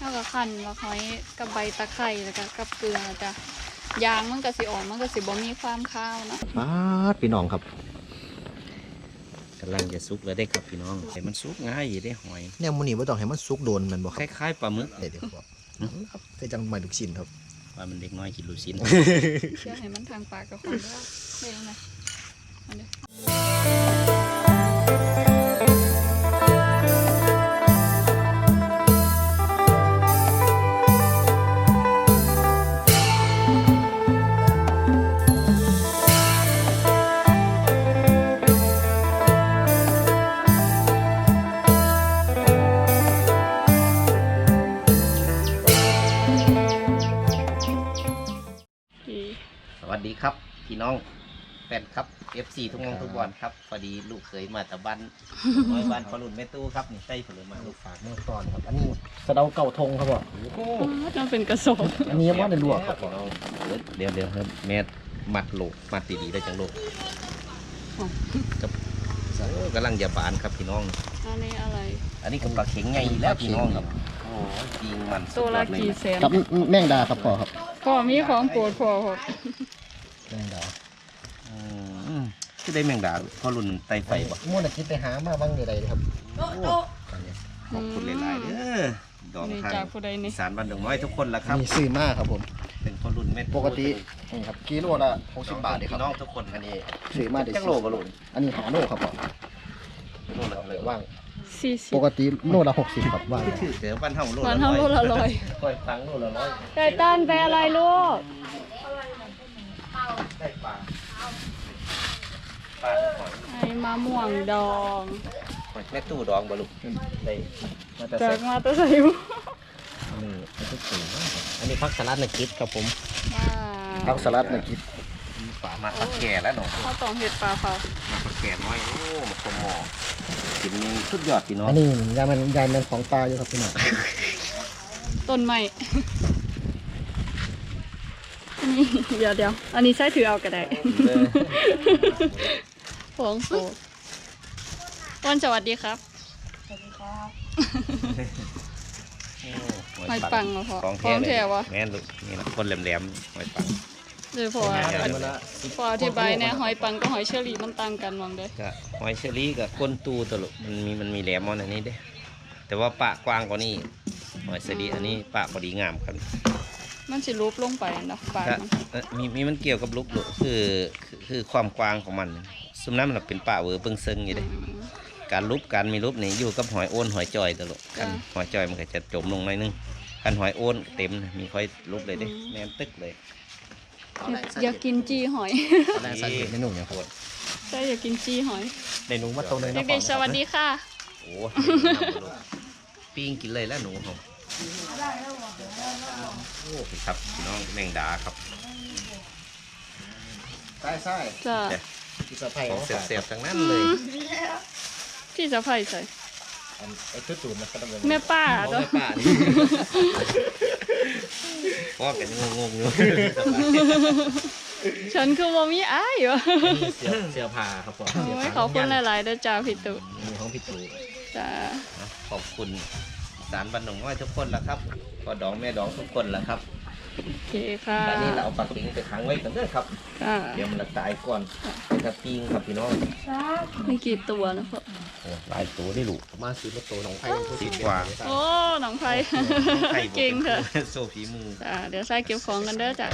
แล้วก็คั่นแล้วหอยกับใบตะไคร้แล้วก็กับเกลือจ้ะยางมันก็สิออกมันก็สิบ่มีความคาวเนาะป้าดพี่น้องครับกำลังจะซุกแล้วได้ครับพี่น้องแต่มันซุกง่ายอยู่ได้หอยแนวมื้อนี้บ่ต้องให้มันสุกโดนแมันบ่คครับล้ายๆปลาหมึกเดี๋ยวเดี๋ยวครับครับคือจังใหม่ลูกชิ้นครับว่ามันเด็กน้อยกินลูกชิ้นเชื่อให้มันทางปากกับคนด้วยได้ยังไงอันนี้ วัสดีครับ พี่น้องแฟนครับ FC ทุกมองทุกวันครับพอดีลูกเคยมาตะบ้านน้อยบ้านพอรุ่นแม่ตู้ครับนี่ใต้ผลไม้ลูกฝากเมื่อตอนครับอันนี้สะเดาเก่าทงครับบ่โอ้โหมันเป็นกระสอบอันนี้ยังบ่ได้ลวกครับพี่น้องเดี๋ยวเดี๋ยวครับแม่มัดโลกมัดดีๆได้จังโลกกับโอ้กำลังจะบานครับพี่น้องอันนี้อะไรอันนี้กับปลาเข็งใหญ่แล้วพี่น้องครับโอ้ยจริงมันตัวละสุดยอดเยกี่แสนครับแมงดาครับพ่อครับพ่อมีของโปรดพ่อครับ แมงดาอืมคือได้แมงดาพอรุ่นไตไฟบ่ม่วนคิดไปหามาบ้างใดๆครับขอบคุณหลายๆเด้อดอกนี่ทางจากผู้ใดนี่อีสารบ้านดงน้อยทุกคนละครับนี่ซื้อมาครับผม เป็นคนรุ่นแม่ปกตินี่ครับกิโลละ60บาทเด้คพี่รับน้องทุกคนอันนี้ซื้อมาได้จังโลกะโลนอันนี้หาโลครับพ่อโลละเลยว่างสี่สิบปกติโลละ60ครับว่างถือเสือบ้านเฮาโลวันเท่าโลละร้อยค่อยฟังโลละร้อยไก่ตันไปอะไรลูก ได้ปลา ปลาหอยไอ้มะม่วงดองหอยแม่ตู้ดองบ่ลูกได้มาแต่จาใส่กมาแตะใส่บุนี่มันก็สูงมากครับอันนี้พักสลัดในคิดครับผมผักสลัดนะคิดปลามาพักแก่แล้วเนาะข้าวตองเห็ดปลาเผามาพักแก่น้อยโอ้มาคมหมอกินสุดยอดพี่น้องอันนี้ยามันยามันของปลาอยู่ครับพี่น้องต้นไม้นี่เดี๋ยวเดี๋ยวอันนี้ใช้ถือเอาก็ได้เลย ของโปรดวันสวัสดีครับหอยปังเหรอพ่อของของแท้แท้วะแม่นลูกนี่นะคนแหลมๆหอยปังเลยพอแม่นอันแม่นพออธิบายแน่หอยปังกับหอยเชอรี่มันต่างกันมองเด้อก็หอยเชอรี่กับก้นตูตวลกมันมีมันมีแหลมมอนอันนี้เด้ แต่ว่าปะกว้างกว่านี้หอยเชอรี่อันนี้ปะพอดีงามครับมันสิรูปลงไปเนาะปากก็มันเอ่อมีมีมันเกี่ยวกับลูกลูกคือคือคือความกว้างของมัน ซุมนั้นมันเป็นปะเวอร์เบิ่งเซิงอยู่เด้การลุบการมีลุบนี่อยู่กับหอยโอนหอยจอยตลอดคันหอยจอยมันก็จะจมลงหน่อยนึงคันหอยโอนเต็มนะมีค่อยลุบเลยเด้แม่นตึกเลยอยากกินจีหอยตอนแรกใส่เมนูเนี่ยครับใช่อยากกินจีหอยในหนูมาตัวเลยนะเด็กๆสวัสดีค่ะโอ้ปิ้งกินเลยแล้วหนูผมโอ้ครับพี่น้องแมงดาครับใช่ใช่จ้าแต่ ที่สะพายของเสียบๆทั้งนั้นเลยพี่สะพายใส่ไอ้ตื้อตูนมันก็ต้องเป็นแม่ป้าเอาเนาะไปป่านี่พ่อกันงงๆอยู่ฉันคือบ่มีอ้ายอยู่เสียเสียผ้าครับผมโอ้ยขอบคุณหลายๆเด้อจ้าพี่ตุมีของพี่ตู่จ้าขอบคุณสารบันหนงน้อยทุกคนละครับพ่อดองแม่ดองทุกคนละครับ โอเคค่ะตอนนี้เราเอาปลาเข็งไปขังไว้กันเด้อครับ ค่ะเดี๋ยวมันละตายก่อนเป็นกระปิ้งครับพี่น้องมีกี่ตัวนะพ่อโอ้หลายตัวได้ลูกมาซื้อมาตัวหนองไผ่สิบกว่าโอ้หนองไผ่ไข่บ่เก่งเถอะเป็นโซฟีมือจ้าเดี๋ยวใส่เก็บของกันเด้อจ้า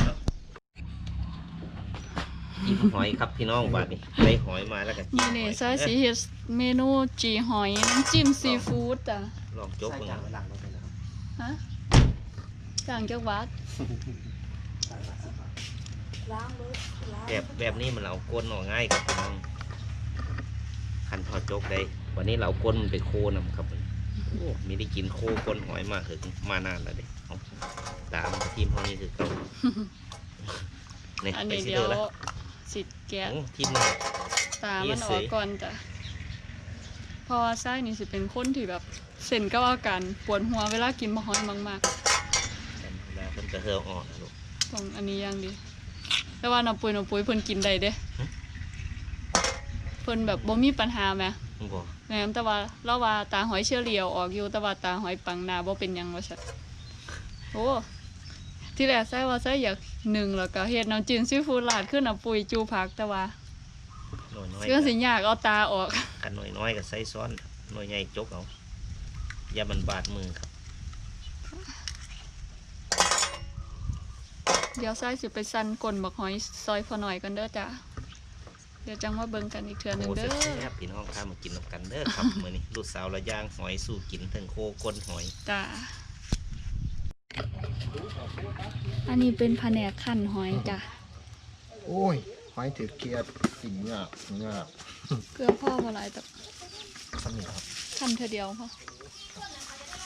กินหอยครับพี่น้องบาดนี้ได้หอยมาแล้วกันนี่นี่ใส่สีเฮ็ดเมนูจีหอยน้ำจิ้มซีฟู้ดจ้ะลองจกใส่เบิ่ง จานไว้หลังเราไปนะครับฮะจางจกวัดแบบแบบนี้มันเอาก้นออกง่ายครับพี่น้องคันพอจกได้ วันนี้เราเอาก้นมันไปโคนำครับโอ้มีได้กินโคก้นหอยมาถึงมานานแล้วเด้เอาตามทีมเขานี่คือเขาเนี่ยอันไปนี้สิเดี๋ยวเด้อละสิแกะโอ้ทีมนี้ตามันออกเยก่อนจ้ะเพราะว่าไส้นี่สิเป็นคนที่แบบเส้นกับอาการปวดหัวเวลากินมะฮอยมาก แล้วเพิ่นจะเฮืออ่อนนะลูกๆต้องอันนี้อย่างดี แต่ว่าน้ำปุยน้ำปุยเพิ่นกินได้เด้ฮะเพิ่นแบบบ่มีปัญหาแหมมึงบอกแม่นแต่ว่าเราว่าตาหอยเชอรี่เอาออกอยู่แต่ว่าตาหอยปังหนาบ่เป็นหยังว่าซั่นอโอ้ที่แรกใส่ว่าใส่อยากหนึ่งแล้วก็เฮ็ดน้ำจิ้มซีฟู้ดราดขึ้นน้ำปุ๋ยจูผักแต่ว่าหน่วยน้อยเรื่องสิยากเอาตาออกกันหน่วยน้อยก็ใส่ซ้อนหน่วยใหญ่จกเอาอย่ามันบาดมือครับ เดี๋ยวใส่สิไปสั่นกลนบักหอยซอยพอหน่อยกันเด้อจ้ะเดี๋ยวจังว่าเบิ่งกันอีกเทื่อหนึงโอ้เด้อแซ่บๆพี่น้องข้ามากินน้ำกันเด้อครับมื้อนี้ลูกสาวละย่างหอยสู้กินทั้งโคก้นหอยจ้ะอันนี้เป็นแผนกขั้นหอยจ้ะโอ้ยหอยถือเกียร์สิ่งเงาเงาเกลือพ่อบ่หลายแต่สมิครับขั้นเธอเดียวพอ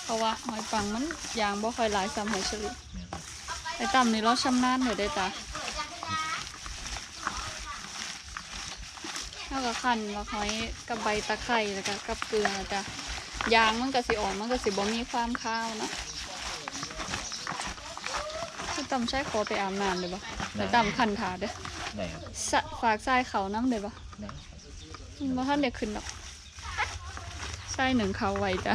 เพราะว่าหอยปังมันยางบ่ค่อยหลายซ้ำหอยเฉลี่ยแม่ครับ ไอ้ต่ำนี่เราชำนาญเลยได้อจ้ะแล้วก็ขั้นแล้วหอยกับใบตะไคร้แล้วก็กับเกลือจ้ะยางมันก็สิออกมันก็สิบ่มีความข้าวเนาะถ้าต่ำใช้ขอไปอาบน้ำเลยบ่แต่ต่ำขันถาเด้อได้ครับสะฝากทรายเขาน้ำเลยบ่ได้บ่ท่านเด็กขึ้นดอกทรายหนึ่งเขาไวจ้ะ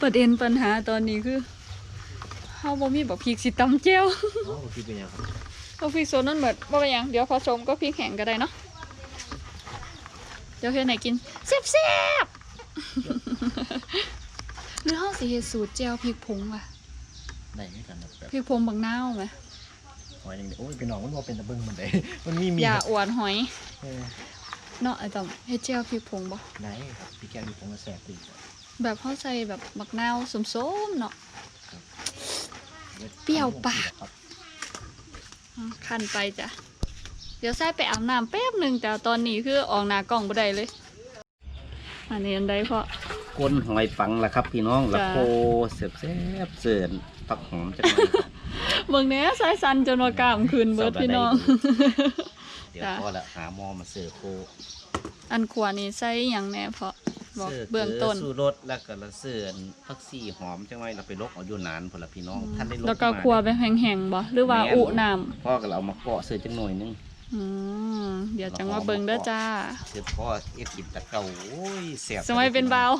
ประเด็นปัญหาตอนนี้คือ เฮาบ่มีบักพริกสิตำเจียวอ๋อพี่เป็นยังครับบักพริกโซนนั่นหมดบ่เป็นหยังเดี๋ยวผสมก็พริกแห้งก็ได้เนาะเดี๋ยวเฮ็ดให้กินแซ่บๆหรือเฮาสิเฮ็ดสูตรเจียวพริกผงว่ะได้ไหมกันครับแบบพริกผงบักนาวไหมหอยอย่างเดียวโอ้ยเป็นน้องมันว่าเป็นตะเบิ้งมันได้มันมีมีอย่าครับอวดหอยเออเนาะไอ้ต้อมเฮ็ดเจียวพริกผงบ่ได้ครับพี่แกงมีผงกระแสตีแบบเฮาใส่แบบบักนาวส้มๆเนาะ เปรี้ยวปากครับอืมขั้นไปจ้ะ เดี๋ยวใส่ไปอาบน้ำแป๊บหนึ่งจ้ะตอนนี้คือออกหน้ากล้องบ่ได้เลย อันนี้อันใดเพราะก้นหอยปังละครับ พี่น้องละจ้ะโคเสียบแซ่บเสือนผักหอมจังเลยครับเบิ่งแหน่สายสันจนว่ากล้ามคืนเบิดพี่น้อง เดี๋ยวจ้ะพอละหาหมอมาเสิร์ฟโคอันขวานี่ใส่หยังแหน่เพราะ บอกสื้เบื้องต้นสู้รสแล้วก็ละเสือนผักซี่หอมจังไว้เราไปลกเอาอยู่นานพอละพี่น้องท่านได้ลกแล้วก็มาครัวไปแห้งๆบ่หรือว่าอุน้พ่อก็เรามาเกาะเสือจังหน่อยนึงำอืมเดี๋ยวจังว่าเบิ่งเด้อจ้าเสือพ่อเอ็ดกินตะเก่าโอ้ยแซ่บสมัยเป็นเบาว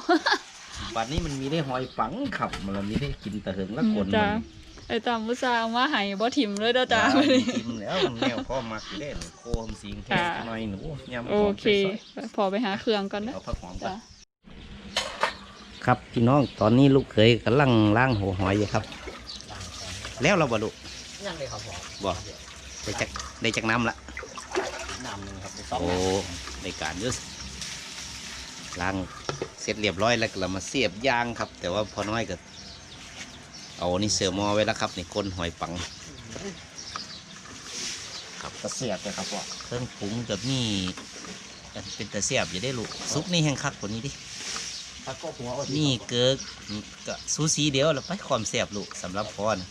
บัดนี้มันมีได้หอยปังขับมันมีได้กินตะเหิงละคนจ้ะมันไอ้ตามผู้สาวมาให้บ่ถิ่มเลยเด้อจ้าว้วกินแล้วแนวพ่อมักอยู่ได้โคมสิงแค่ค่ะหน่อยหนูยำหโออมเคไปซอยพอไปหาเครื่องก่อนนะเอาผักหอมก่อนจ้ะ ครับ พี่น้องตอนนี้ลูกเคยกำลังล่างหัวหอยอยู่ครับ แล้วเราบ่ลูกยังเลยครับผมบ่ได้จักได้จักน้ำละน้ำหนึ่งครับในสองโอ้ในการอยุสล้างเสร็จเรียบร้อยแล้วก็เรามาเสียบยางครับ แต่ว่าพอน้อยก็เอานี่เสือหมอไว้แล้วครับในก้นหอยปังกระเสียบเลยครับพ่อเครื่องปรุงกับนี่อันเป็นตะเสียบอย่าได้ลูกซุปนี่แห้งคักกว่านี้ดิ ถ้าก็หัวเอานี่เกิกก็ซูซีเดียวแล้วไปความเสียบลูกสำหรับพ่อนะ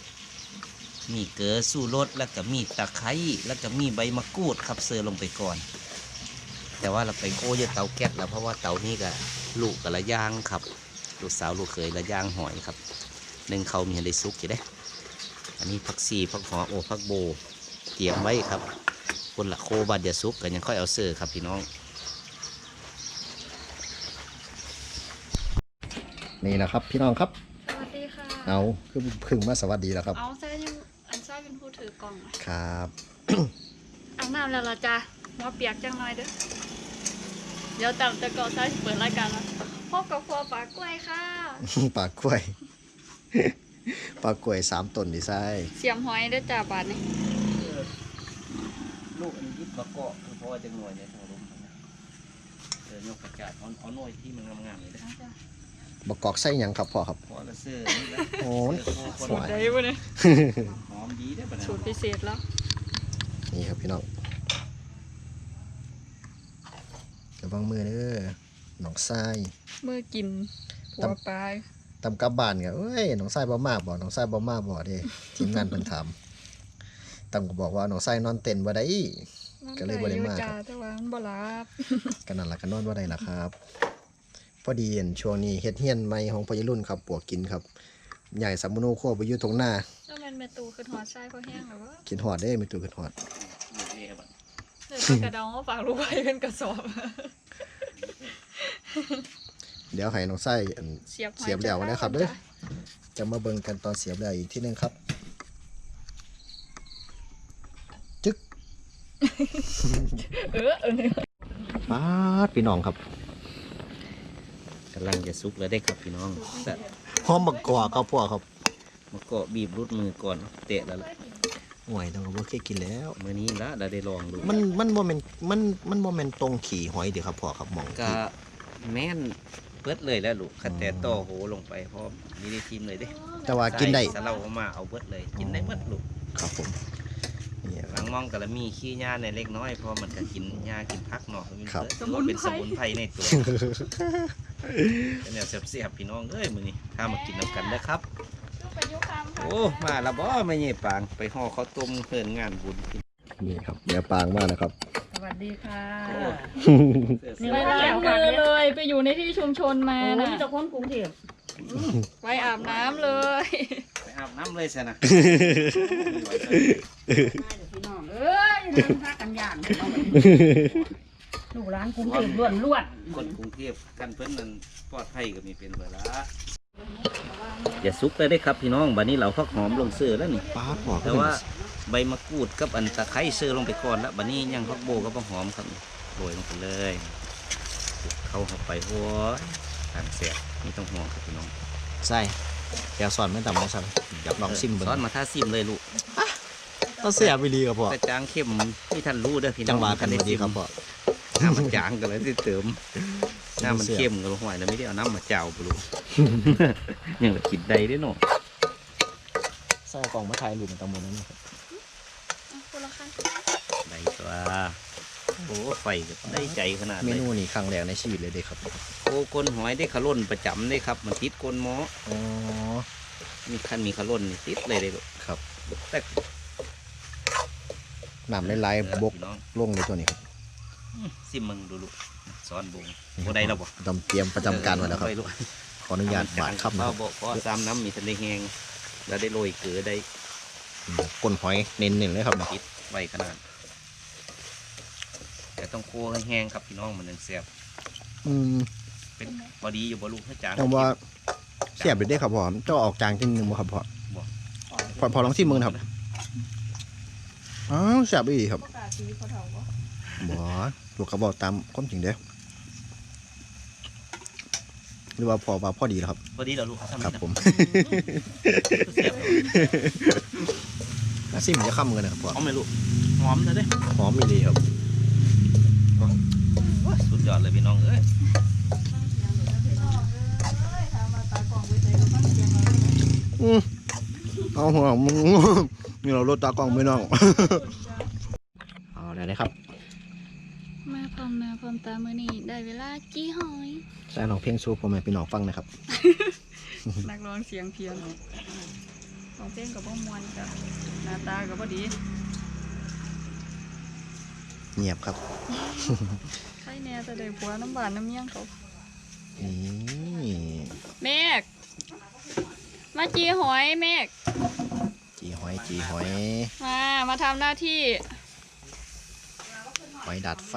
มีเกลือสู้รสแล้วก็มีตะไคร้แล้วก็มีใบมะกรูดครับเสือลงไปก่อน แต่ว่าเราไปโก้ยเตาแก๊สแล้วเพราะว่าเตานี้ก็ลูกกับละย่างครับ ลูกสาวลูกเคยละย่างหอยครับหนึ่งเขามีอะไรซุกอยู่เด้อันนี้ผักซีผักหอโอผักโบ เตรียมไว้ครับ คนละโคบาดเดียซุกกันยังค่อยเอาเสือครับพี่น้อง นี่นะครับ พี่น้องครับ สวัสดีค่ะ เอาคือพึ่งมาสวัสดีแล้วครับ เอาใส่ยังอันใส่เป็นผู้ถือกล่องอะครับ อาบน้ำแล้วล่ะจ้ะหัวเปียกจังหน่อยเด้อ เดี๋ยวแต่แต่ก็ใส่เปิดรายการแล้วพบกับครัวปากกล้วยค่ะปลากกล้วยปลากกล้วยสามต้นดีไซน์เสียมหอยเด้อจ้าบาดนี้ลูกอันนี้ยึดมะกอกคือเพราะว่าจะหน่วยในทางลมนะเออยกกระจาดเอาเอาหน่วยที่มันงามๆเลยนะ บกกอกไส้หยังครับพ่อครับ พอละเสื้อนี่ละโอ้ย เสื้อโคสคนวย ได้ปะเนี่ยหอมดีได้อปะนะสูตรพิเศษแล้วนี่ครับพี่น้องระวังมือเด้อหนองทรายเมื่อกินหัวปลายตำกลับบ้านก็เอ้ยหนองทรายบ่มากบ่หนองทรายบ่มากบ่เด้ทีมงานเพิ่นถามตำก็บอกว่าหนองทรายนอนเต้นบ่ได้ ก็เลยบ่ได้มาจ้าแต่ว่ามันบ่รับก็นั่นล่ะก็นอนบ่ได้ล่ะครับ พอดีเห็นช่วงนี้เฮ็ดเฮียนใหม่ของพอยรุ่นครับปวกกินครับใหญ่สัมมโนครัวไปอยู่ตรงหน้าแล้วมันเมตูคือหัวไส้พอแห้งหรือว่ากินฮอดเด้มีตัวกินฮอดนี่ครับเดี๋ยวเอากระดองมาฝากลูกไว้เป็นกระสอบ เดี๋ยวให้น้องไส้อันเสียบหอยเสียบแล้วนะครับเด้อจะมาเบิ่งกันตอนเสียบแล้วอีกที่หนึงครับ จึ๊กเออเออป๊าดพี่น้องครับ กำลังจะซุกแล้วได้ครับพี่น้องแต่หอมบักกอกครับพ่อครับมาก็บีบรุดมือก่อนเตะแล้วล่ะห่วยต้องก็บ่เคยกินแล้ว มื้อนี้ละเราได้ลองดูมันมันบ่แม่นมันมันบ่แม่นตรงขี่หอยเด้ครับพ่อครับหมองก็ที่ แม่นเปิดเลยแล้วลูกคันแต่ต่อโหลงไปพร้อมมีได้ทีมเลยเด้แต่ว่ากินได้ ใส่สะเลาเอามาเอาเบิดเลยกินได้เบิดลูกครับผมนี่คหรับลังมองก็ละมีขี้หญ้าในเล็กน้อยเพราะมันก็กินหญ้ากินผักเนาะมันครับ ถือว่าเป็นสมุนไพรในตัว เป็นแนวเสียบๆพี่น้องเอ้ยมื้อนี้ถ้ามากินนำกันเด้อครับไปยุคำโอ้มาและบ่ไม่ใหญ่ปางไปห่อข้าวต้มเพิ่นงานบุญนี่ครับเนื้อปางมากนะครับ สวัสดีค่ะโอ้นี่ไปว่าล้างมือเลย ไปอยู่ในที่ชุมชนมาโอ้น่ะยจะคนกรุงเทพไปอาบน้ำเลย ไปอาบน้ำเลยซะนะมาเดี๋ยวพี่น้องเอ้ยเรื่องพักกันย่านเอาไป ลูกหลานกรุงเทพล้วนล้วนคนกรุงเทพกันเพิ่นนั้นปลอดภัยก็มีเป็นเวลาอย่าซุกเลยได้ครับพี่น้องบัดนี้เราพักหอมลงเสื้อแล้วนี่ป๊าดพ่อแต่ว่าใบมะกรูดกับอันตะไคร้เสื้อลงไปก่อนแล้วบัดนี้ยังพักโบกับพักหอมครับโรยลงไปเลย เข้าเข้าไปโอ้ยทางเสียนี่ต้องห่วงครับพี่น้องใส่แกวสอนไม่ต่ำไม่สั่นอยากลองซิมเบิ่งซ้อนมาท่าซิมเลยลูกต้องเสียไปดีครับพ่อแต่จางเข้มที่ท่านรู้เด้อพี่น้องจังหวะกันพอดีครับพ่อ น้ำมันจางกันเลยที่เติมน้ำมันเข้มกันลงหอยแล้วไม่ได้เอาน้ำมาเจ้าปลูกยังละคิดได้เด้อเนาะใส่กล่องมาถ่ายรูปมันตำบลนั้นนะครับคนละขั้นได้ตัวโอ้ไฟก็ได้ใจขนาดเมเลยนูนี้ครั้งแรกในชีวิตเลยเด้ครับโอ้ก้นหอยได้ขล่นประจำได้ครับ มันติดก้นหมออ๋อมีขั้นมีขล่นนี่ติดเลยเลยลูกครับแต่น้ำลายๆบกพี่น้องลงในตัวนี้ครับ ซิมมึงดูลูกซ้อนบุงบ่ได้แล้วบ่จำเตรียมประจำการไว้แล้วครับไปลูกขออนุญาตบาดครับนะเราครับบอกขอซ้ำน้ำมีทะเลแหงแล้วได้โรยเกลือได้ก้นหอยเน้นๆเลยครับนะติดไว้ขนาด แต่ต้องโคให้แห้งครับพี่น้องมันถึงเสียบอืมเป็นพอดีอยู่บ่ลูกถ้าจางแต่ว่าเสียบอยู่ได้ครับพ่อเจ้าออกจางจริงหนึ่งบ่ครับพ่อบ่พอพอลองชิมมือนะครับอ้าวเสียบอีกครับ ประกาศชีวิตเขาเถา บ่บ่ลูกเขาบอกตามความจริงเด้อหรือว่าพอว่าพอดีแล้วครับ พอดีแล้วลูกครับผมเสียบอาซิมจะข้ามกันนะครับพ่อหอมไหมลูกหอมเลยเด้หอมมีดีครับสุดยอดเลยพี่น้องเอ้ยอืมเอาหัวมึงนี่เราลดตากล้องไม่น้อง เอาได้เลยครับ มา พร้อมหน้าพร้อมตามือนี่ได้เวลาจี้หอยใส่ลองเพลงสู้ผมให้พี่น้องฟังนะครับ นักร้องเสียงเพียนของเพลงกับพ่มวนจ้ะหน้าตากับพอดี เงียบครับใช่แน่แต่ได้ผัวน้ำบานน้ำเมี่ยงเขานี่เมฆมาจีหอยเมฆจีหอยจีหอย มา มาทำหน้าที่ห อยดัดไฟ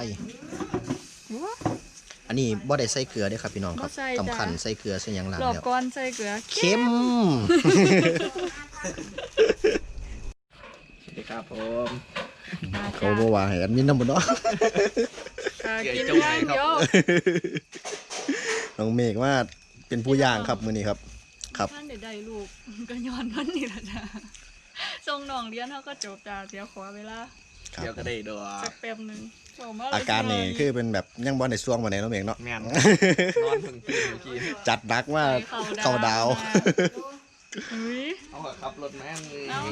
อันนี้บ่ได้ใส่เกลือเด้อครับพี่น้องครับบ่ใส่จ้ะ สำคัญใส่เกลือใส่หยังหลังหลอกแล้วก้อนใส่เกลือเค็มสวัสดีครับผมมาเขาจ้าบ่ว่าให้อันนี้นำบ่เนาะ ค่ะกินเดี๋ยวย่างเจ้าไหนครับเดียวน้องเมฆว่าเป็นผู้ย่างครับมื้อนี้ครับ ครับ ท่านเดี๋ยวได้ลูกก็ย้อนมันนี่ละจ้าส่งน้องเรียนเขาก็จบจ้าเดี๋ยวขอเวลาครับ เดี๋ยวก็ได้ดอสักแป๊บหนึงบอกมาเลยอาการนี่คือเป็นแบบยังบ่ได้ซ่วงมาไหนน้องเมฆเนาะ แม่น นอนถึงตื่นเมื่อกี้จัดหนักว่าไปเข้าดาว อุ้ยเอาอะขับรถแม่งเลยเอา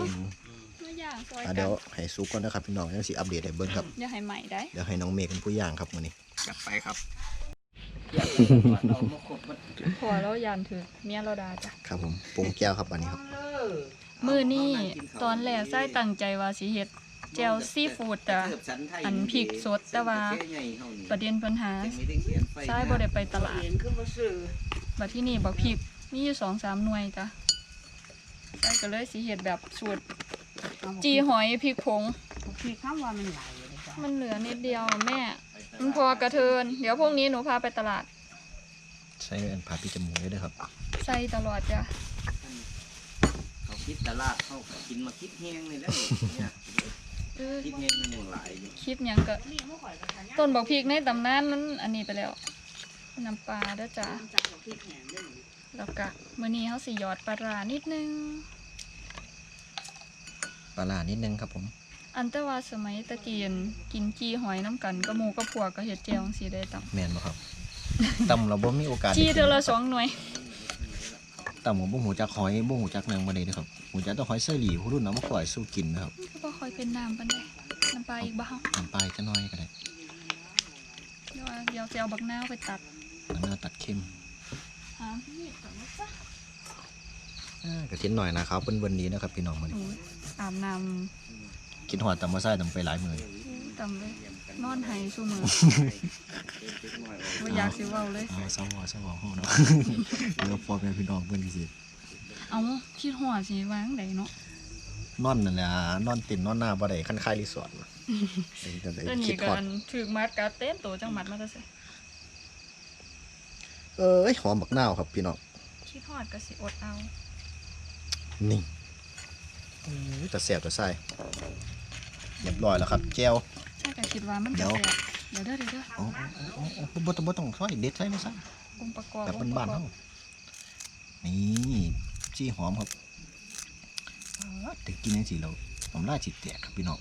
ตัวอย่างซอยอะกัเดี๋นยวให้ซุกก่อนนะครับพี่น้องยังสิอัปเดตให้เบิ่งครับ อย่าให้ใหม่ได้ เดี๋ยวให้น้องเมฆเป็นผู้ย่างครับมื้อนี้ จัดไปครับพอแล้วยันถือเมียเราดาจ้ะ ครับผมปรุงแก้วครับอันนี้ครับ มือนี่ตอนแรกไส้ตั้งใจว่าสิเฮ็ด แจวซีฟู้ดจ้ะอันพริกสดแต่ว่าประเด็นปัญหาไส้บ่ได้ไปตลาดเห็นขึ้นมาซื้อบัดที่นี่บักพริกมีอยู่สองสามหน่วยจ้ะไส้ก็เลยสิเฮ็ดแบบสูตรจีหอยพริกผงพี่ข้ามว่ามันใหญ่เลยจ้ะมันเหลือนิดเดียวอะแม่ มันพอกระเทิน เดี๋ยวพวกนี้หนูพาไปตลาดใช้อันพาพี่จมูกได้ด้วยครับ ใส่ตลอดจ้ะคิดตลาดเข้าก็กินมาคิดแห้งเลยแล้วเนี่ยเออ คิดแห้งมันยังหลายอยู่คิดหยังก็ต้นบอกพริกในตำนานมันอันนี้ไปแล้วน้ำปลาเด้อจ้าจับกับพริกแห้งเด้อแล้วก็มื้อนี้เฮาสิหยอดปลาร้านิดนึง ปลาร้านิดนึงครับผม อันแต่ว่าสมัยตะกี้อั่นกินจี้หอยน้ำกันก็หมู่กับพวกก็เฮ็ดแจ่วจังซี่ได้ตำแม่นบ่ครับตำเราบ่มีโอกาสได้จี้กินเทื่อละสองหน่วยตำของบ่หูจักหอยบ่หูจักหนังบ่ได้เด้อครับหูจักแต้องหอยเสลีผู้รุ่นเอามาปล่อยสู้กินนะครับก็บ่ค่อย เป็นน้ำปานใดน้ำปลาอีกบ่เฮาน้ำปลายจะน้อยก็ได้เดี๋ยวเดี๋ยวสิเอาบักนาวไปตัดมันน่าตัดเข้มหามีดก่อนนะจ๊ะอ่ากระชิ้นหน่อยนะครับเบิ่นๆนี้นะครับพี่น้องมื้อนี้โอ้ยอาบน้กินหอดตำมาใส่ตำไปหลายมื้อำตำเลยนอนไห้ซุมื้อบ่อยากสิเว้าเลย เอาซะวอซะวอเฮาเนาะ เดี๋ยวพอแม่พี่น้องเพิ่นสิเอาคิดฮอดสิวางไดเนาะ นอนนั่นแหละนอนตินนอนหน้าบ่ได้คันคายรีสอร์ทเป็นจังได๋แล้วคินี่ดก็ฮอดอันถึกมัดกาเต้นโตจังหมัดมาแต่ไสเอ้ยหอมบักนาวครับพี่น้องคิดฮอดก็สิอดเอานี่อุ้ยแต่แสบแต่ไส้เรียบร้อยแล้วครับแก้วใช่ก็คิดว่ามันเดี๋จะยวแซ่บเดี๋ยวเด้อเดี๋ยวเด้ออ๋ออ๋ออ๋ออ๋อบ่ต้องบ่ต้องซอยเด็ดใส่มาซะองค์ประกอบแบบองค์ประบ้านๆกอบเฮานี่จี้หอมครับ อ่าแต่กินจังซี่แล้วน้ำลายสิแตกครับพี่น้อง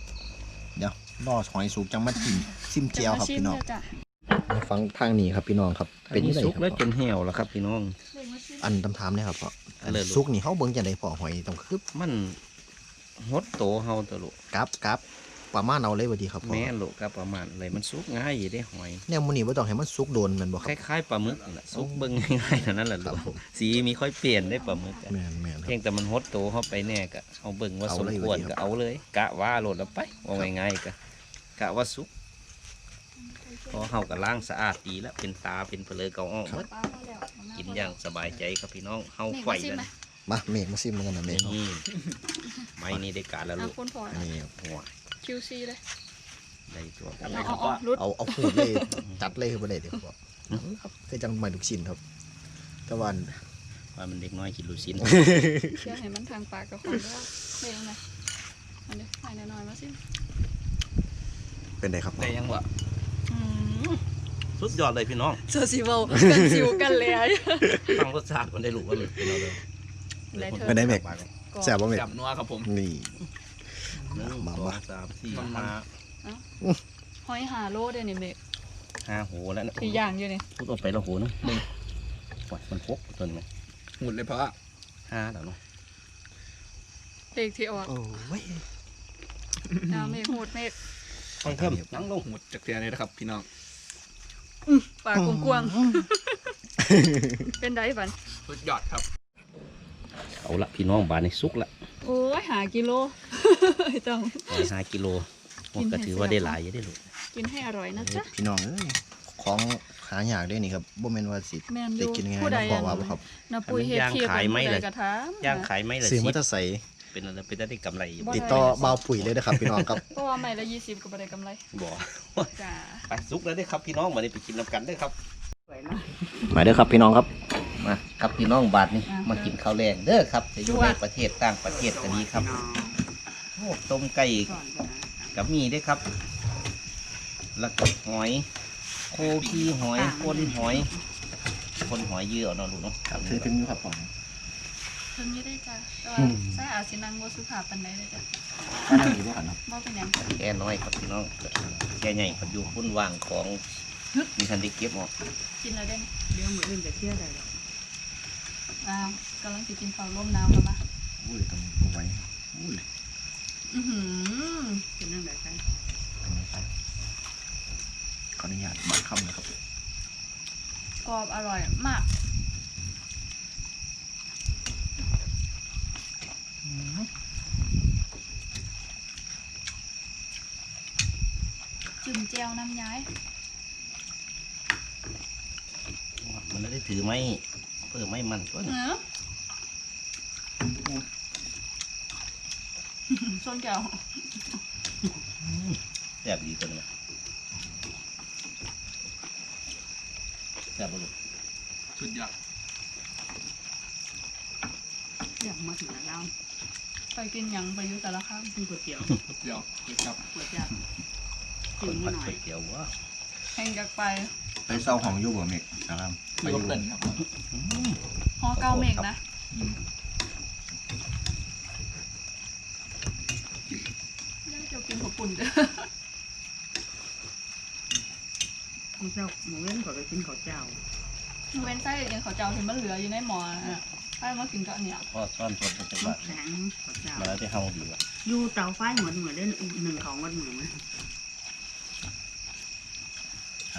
เดี๋ยวรอหอยสุกจังมาจิ้มซิมแจ่วครับจะมาชิมพี่น้องเด้อจ้ะมาฟังทางนี้ครับพี่น้องครับเป็นนี่จังไดสุกครับแล้วจพ่อนเหี่ยวแล้วครับพี่น้องเด็กมาชิมอันตำถามเนี่ยครับพ่ออันเอาเลยลูกสุกนี่เฮาเบิ่งจังไดพ่อหอยต้องคือมันหดโตเฮาตะลุกราบกราบ ประมาณเอาเลยว่าดีครับพ่อแม่นลูกก็ประมาณเลยมันสุกง่ายอยู่ได้หอยแนวมื้อนี้บ่ต้องให้มันสุกโดนแม่นบ่คครับ ล้ายๆปลาหมึกนั่นแหละสุกเบิ่งง่ายๆเท่านั้นแหละครัลูบกผมสีมีค่อยเปลี่ยนได้ปลาหมึกอะแม่นแม่นคเพีรัยบ งแต่มันหดโตเข้าไปแน่ก็เอาเบิ่งว่าเอาสมเลยควรว่าดีครัก็บเอาเลย กะว่าโหลดแล้วไปว่าง่ายๆก็กะว่าสุกพอเฮาก็ล้างสะอาดดีแล้วเป็นตาเป็นเปลือกเกาอ้อหมดปลาพอแล้วมะนวกินอย่างสบายใจครับพี่น้องเฮานี่ไฟมาชิมแล้วไหมนะมาเมฆมาซิมกันนะเมฆนี่ไม่นี่ได้การแล้วเอาลูกคนพอนี่ครับหัว QC เลย ได้ตัวเอาเอาเอารุด เอาเอาหูดเลย จัดเลยคือประเด็นเดี๋ยวบอกครับคือจังใหม่ลูกชิ้นครับ แตะวันว่ามันเด็กน้อยกินลูกชิ้น เชื่อให้มันทางปากกับคนด้วยเด้งไหมอันนี้ใส่หน่อยๆมาสิเป็นไงครับได้ยังวะสุดยอดเลยพี่น้องเซอร์ซิเวลกันซิวกันเลยฟังรสชาติมันได้รู้ว่ามันเป็นอะไรได้เธอเป็นไงเมฆแซ่บบ่เมฆจับนัวครับผมนี่ หนึ่งมาสองมาสามสี่มันห้าหอยหาโลเด้นี่เมกห้าโหแล้วนะที่ย่างอยู่นี่พูดออกไปแล้วโหนะมึงวัดมันพกตัวนี้หมุดเลยเพราะห้าแล้วเนาะเด็กที่ออกโอ้ยน้ำเมฆโหดเมฆค่อยเพิ่มนั่งลงหมุดจากเทียนี้นะครับ พี่น้องปากกวางๆเป็นไดบันสุดยอดครับ เอาละพี่น้องบานในสุกละ โอ้ยหากิโลต้อง ร้อยห้ากิโลโอ้ก็ถือว่าได้หลายอยังได้ลูกกินให้อร่อยนะจ๊ะ พี่น้องเอ้ยของหายากเด้นี่ครับบ่แม่นว่าสิแม่นอได้ยู่กินง่ายผู้ๆใดนะบอกว่าอันบ่ครับนาปุยเฮ็ดเทียบเป็นผู้ใดกระทำย่างขายไม่ละซื้อสิมาแตะใส่เป็นอะไรเป็นได้กำไรอยู่บ่ติดต่อบ่าวปุ๋ยเลยนะครับ พี่น้องครับเพราะว่าใหม่ละยี่สิบก็บ่ได้กำไรบ่จ้า ไปสุกแล้วได้ครับพี่น้องมาได้ไปกินน้ำกันได้ครับสวยเนาะมาเด้อครับพี่น้องครับ มาครับพี่น้องบาทนี่มากินข้าวแรงเด้อครับจะอยู่ในประเทศต่างประเทศก็ดีครับโอ้ต้มไก่ก่อนก่อนนะกับมีด้วยครับ แล้วก็หอย โคพีหอยคนหอย คนหอยเยื่อเนาะลูกเนาะครับถือถึงอยู่ครับผมเพิ่นไม่ได้จ้ะแต่ว่าใส่อาจสินั่งบ่สุภาพปานใดเลยจ้ะก็นั่งอยู่บ่หันเนาะบ่เป็นหยังแก่น้อยครับพี่น้องแก่ใหญ่เพันอยู่พุ่นว่างของมีทันได้เก็บออกกินแล้วเด้นี่เดี๋ยวมืออื่นจะเที่ยวได้หร อกอ้าวกำลังสิกินข้าวร่มน้ำแล้วมาอุ้ยต้องเอาไว้อุ้ยอื้อหือเป็นนั่งแบบกันต้องเอาไปขออนุญาตบัดคำนะครับกรอบอร่อยมากจุ่มแจ่วน้ำย้ายมันไม่ได้ถือไม้เพื่อไม่มันก็เออส้นแก้วแซ่บดีตัวนี้แซ่บบ่ลูกสุดยอดอยากมาถึงแล้วไปกินหยังไปอยู่แต่ละครั้งกินก๋วยเตี๋ยวเดี๋ยวเดี๋ยวครับก๋วยจั๊บคกินนนิผัดดหน่อก๋วยยเตี๋ยววะ แห่งจากไปไปเศร้าของอยู่บ่เมกนะครับไปไปอรยู่ถเต้นครับฮอเก้าเมกนะอืมยังจะกินข้าวปุ่นเด้อมื้อเช้าหมูเว้นก็ไปกินข้าวเจ้าเว้นไส้ยังเขาวเจ้าเห็นมันเหลืออยู่ในหม้อน่ะไปมากินก็อันเนี้ยพ่อซ่อนตัวเป็นจังหมัวะนแข็งข้าวเจ้ามาแล้วที่เฮาดีว่ะอยู่เตาไฟเหมือนเหมือนเล่นหนึ่งของวันเหมือนไหม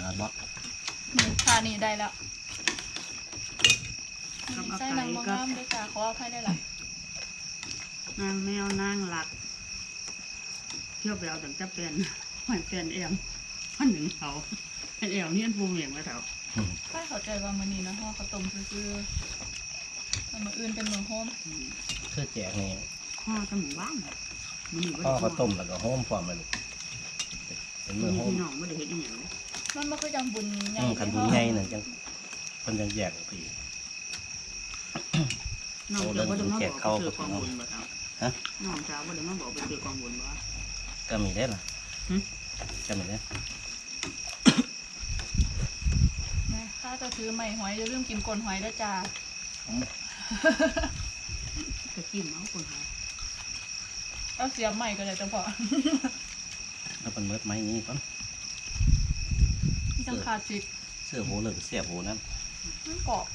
ขนาดบ่ทานี่ได้แล้วใส่นางบางงามด้วยจ้าขออภัยได้ละนางแมวนางหลักเที่ยวไปเอาถึงจะเป็นมันเป็นเอ็มมันหนึ่งเขาเป็นเอ็มเนี่ยปูเหวี่ยงแล้วเถอะใช่เข้าใจว่ามื้อนี้นะห่อข้าวต้มซื่อๆแล้วมื้ออื่นเป็นมื้อโฮมคือแจกนี่ข้อสมุนบ้านมันอยู่พ่อก็ต้มแล้วก็โฮมพร้อมไปลูกเป็นมืมืออโฮมพี่น้องไม่ได้เห็นอย่างนี้ มันบ่คือจังบุญใหญ่อืมคันบุญใหญ่น่ะจังเพิ่นจังแยกออกไปอีก น้องจะว่าจะมาบอกไปซื้อกองบุญบ่ครับฮะ น้องสาวว่าจะมาบอกไปซื้อกองบุญบ่ ก็มีได้ล่ะหึ ก็มีได้นะถ้าจะซื้อใหม่หอยอย่าลืมกินกลนหอยด้วยจ้าจะจิ้มเอาคนหาเอาเสียบใหม่ก็ได้จังพอแล้วเป็นเมิดไม้นี้ก่อน จังขาดจิกเสื้อโหเลยเสียบโหนั่นมันกรอบ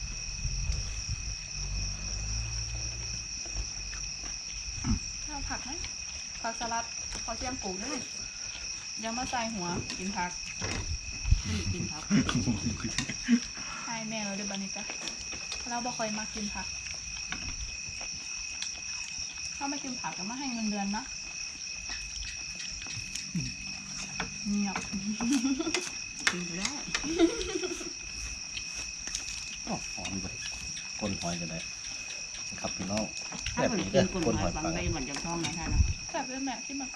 เอาผักไหมผักสลัดขอเสียมปลูกด้วยยังมาใส่หัวกินผักไม่กินครับให้แม่เราด้วยบานิกะเราบ่ค่อยมากินผักถ้าไม่กินผักก็มาให้เงินเดือนนะเงียบ กินไปได้โอ้หอมเลยก้นหอยก็ได้ครับพี่น้องถ้าแบบเป็นนี้กิเด้อนกลุ่มก้นหหออยยบางปังใบเหมือนจำท้องนะท่านนะแซ่บเลยแม่ที่มัน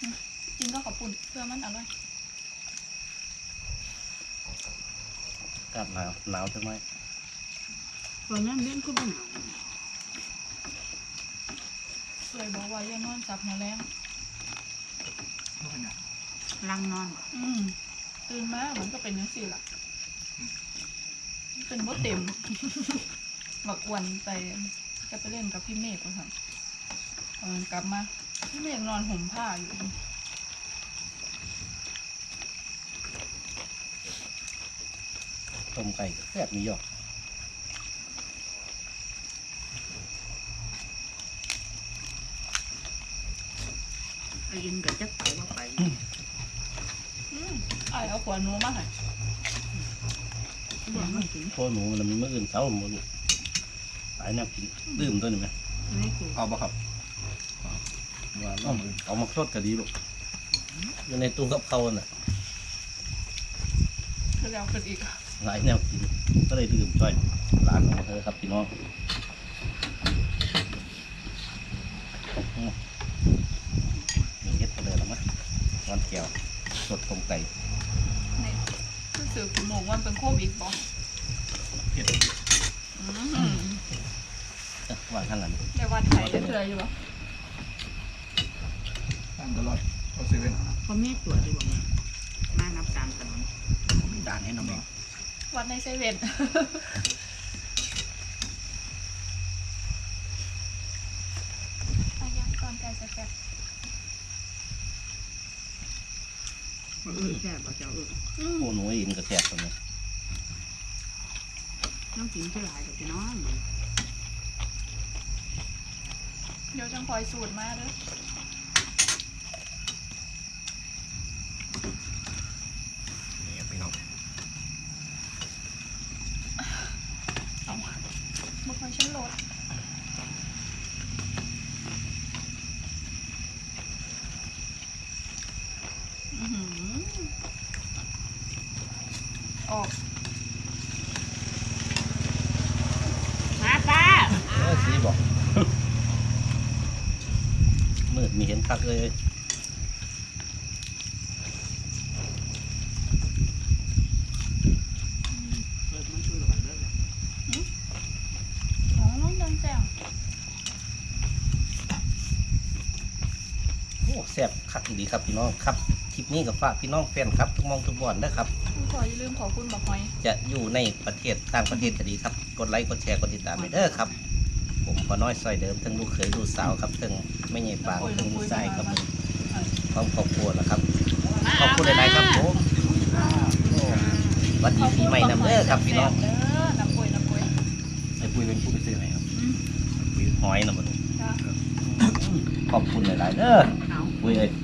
อืมกินก็ขอบปุ่นเพื่อมันอร่อยกัดหนาวหนาวจังไหมตอนนั้นเล่นก็ไม่หนาวเลยบอกว่าอย่านอนจับหัวแรงนู่นน่ะ ลังนอนอืมตื่นมามันก็เป็นยังสี่ล่ะเป็นว่าเต็ม บักอ้วนไปก็ไปเล่นกับพี่เมฆก่อนค่ะเออกลับมา พี่เมฆนอนห่มผ้าอยู่ต้มไก่ก็แซ่บมีหยอกไอ้ยินกับจักไปว่าไป อืมไอายเอา ขวานหนูมาให้บอกไม่ถึงโคหนูมันมีมื้ออื่นเช้าหมดลูกตายแนวกินดื่มตัวนี้ไหมไม่ถูกเอาบ่ครับว่าน้องเอามาทอดก็ดีลูกอยู่ในตู้กับเขาวน่ะคือแล้วขึ้นอีกหลายแนวกินก็เลยดื่มจ้อยร้านของเธอครับพี่น้องอืมมีเฮ็ดไปเลยแล้วมั้ยวันแก้วสดตรงไก่นี่ รู้สึกหมูมันเป็นโควิดบอกเห็ดอืมเอ้อว่าขั้นนั้นได้วันไข่ได้เถื่ออยู่ปะตามตลอดเอาเซเว่นเขาไม่ตรวจดีกว่ามานับตามถนนมีด่านให้น้องเมกวัดในเซเว่นอายังก่อนใจแซ่ เออแซ่บเจ้าเออๆอืมโอ้หนูอินกระแทกตรงนี้น้องกินเท่าไหร่กับพี่น้องเดี๋ยวจังคอยสูตรมาเด้อ มืดมีเห็นคักเลยแซ่บคักดีครับพี่น้องครับคลิปนี้กับฝากพี่น้องแฟนครับ ทุกมองทุกบอนนะครับขออย่าลืมขอคุณบอกหอย จะอยู่ในประเทศต่างประเทศก็ดีครับ กดไลค์กดแชร์กดติดตามไปเด้อครับ พอน้อยซอยเดิมทั้งลูกเขยลูกสาวครับทั้งไม่ใหญ่ปางทั้งลูกชายครับผมพร้อมครอบครัวแล้วครับขอบคุณหลายๆครับผมโอ้สวัสดีปีใหม่นำเด้อครับพี่น้องเด้อน้ำป่วยน้ำป่วยไอ้ปุ้ยเป็นผู้ไปซื้อให้ครับปุ้ยหอยนะมันจ้าขอบคุณหลายๆเด้อเอาปุ้ยเอ้ยเ